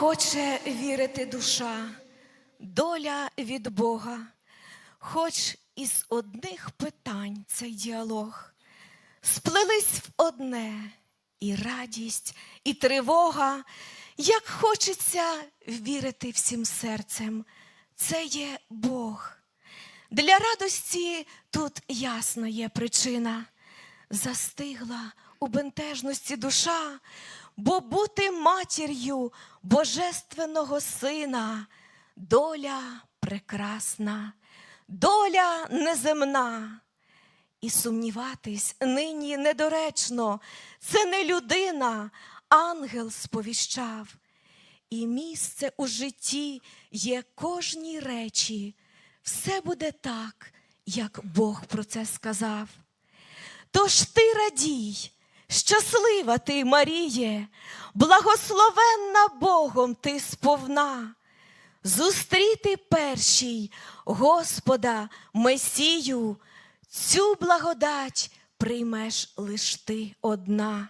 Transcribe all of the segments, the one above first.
Хоче вірити душа, доля від Бога, хоч із одних питань цей діалог сплелись в одне і радість, і тривога, як хочеться вірити всім серцем, це є Бог. Для радості тут ясна є причина. Застигла у бентежності душа, бо бути матір'ю Божественного Сина, доля прекрасна, доля неземна. І сумніватись нині недоречно, це не людина, ангел сповіщав. І місце у житті є кожній речі. Все буде так, як Бог про це сказав. Тож ти радій, щаслива ти, Маріє, благословенна Богом ти сповна. Зустріти першій Господа Месію, цю благодать приймеш лиш ти одна.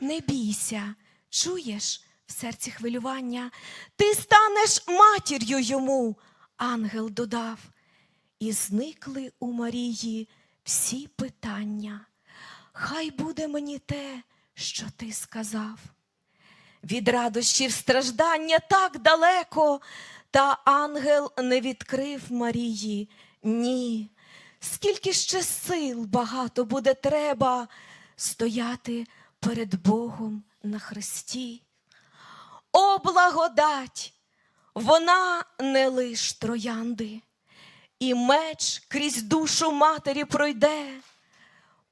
Не бійся, чуєш в серці хвилювання, ти станеш матір'ю йому, ангел додав, і зникли у Марії всі питання. Хай буде мені те, що ти сказав. Від радощів страждання так далеко, та ангел не відкрив Марії. Ні. Скільки ще сил багато буде треба стояти перед Богом на хресті. О, благодать! Вона не лиш троянди, і меч крізь душу матері пройде,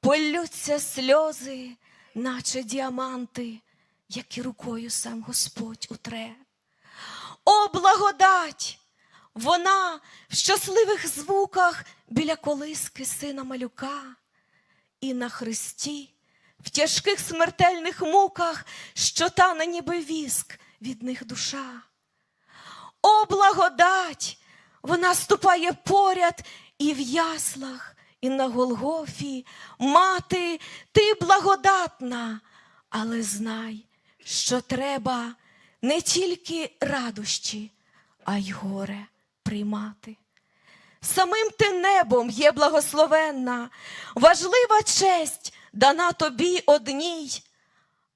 полються сльози, наче діаманти, які рукою сам Господь утре. О, благодать! Вона в щасливих звуках біля колиски сина малюка, і на хресті, в тяжких смертельних муках, що тане ніби віск від них душа. О, благодать! Вона ступає поряд і в яслах, і на Голгофі. Мати, ти благодатна, але знай, що треба не тільки радощі, а й горе приймати. Самим ти небом є благословенна, важлива честь дана тобі одній,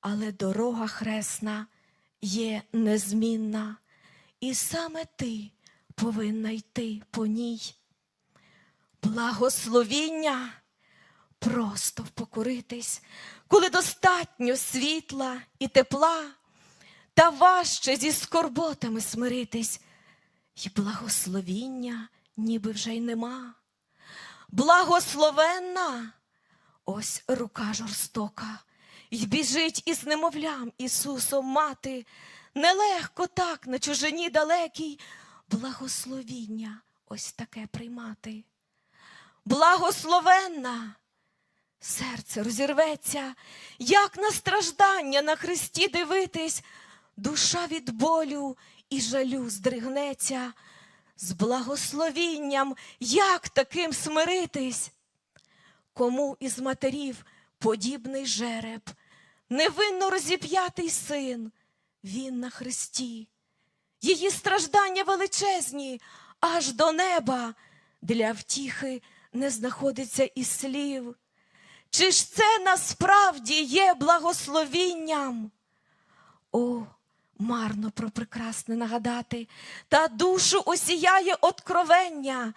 але дорога хресна є незмінна, і саме ти повинна йти по ній. Благословіння. Просто покоритись, коли достатньо світла і тепла, та важче зі скорботами смиритись, і благословіння ніби вже й нема. Благословенна. Ось рука жорстока, й біжить із немовлям Ісусом мати, нелегко так на чужині далекій, благословіння ось таке приймати. Благословенна, серце розірветься, як на страждання на Христі дивитись, душа від болю і жалю здригнеться, з благословінням, як таким смиритись? Кому із матерів подібний жереб, невинно розіп'ятий син, він на Христі, її страждання величезні, аж до неба, для втіхи не знаходиться і слів. Чи ж це насправді є благословінням? О, марно про прекрасне нагадати, та душу осіяє откровення.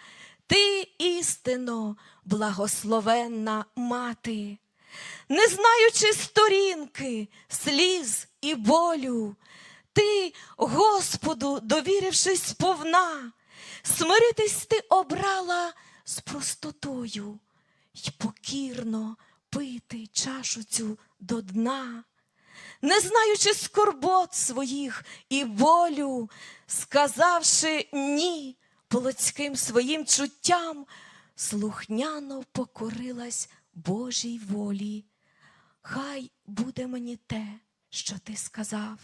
Ти істинно благословенна мати, не знаючи сторінки, сліз і болю, ти, Господу, довірившись сповна, смиритись ти обрала з простотою й покірно пити чашу цю до дна не знаючи скорбот своїх і болю, сказавши ні плотським своїм чуттям, слухняно покорилась Божій волі. Хай буде мені те, що ти сказав.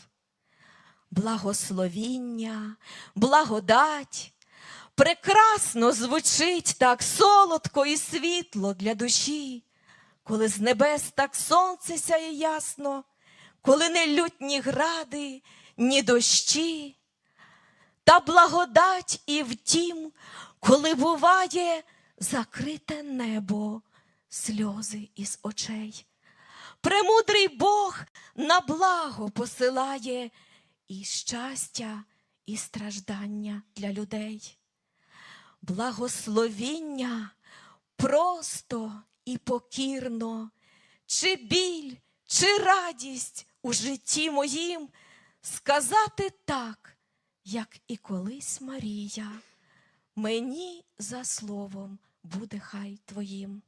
Благословіння, благодать, прекрасно звучить так солодко і світло для душі, коли з небес так сонце сяє ясно, коли не лють ні гради, ні дощі, та благодать і втім, коли буває закрите небо, сльози із очей. Премудрий Бог на благо посилає і щастя, і страждання для людей. Благословіння просто і покірно, чи біль, чи радість у житті моїм сказати так, як і колись Марія, мені за словом буде хай твоїм.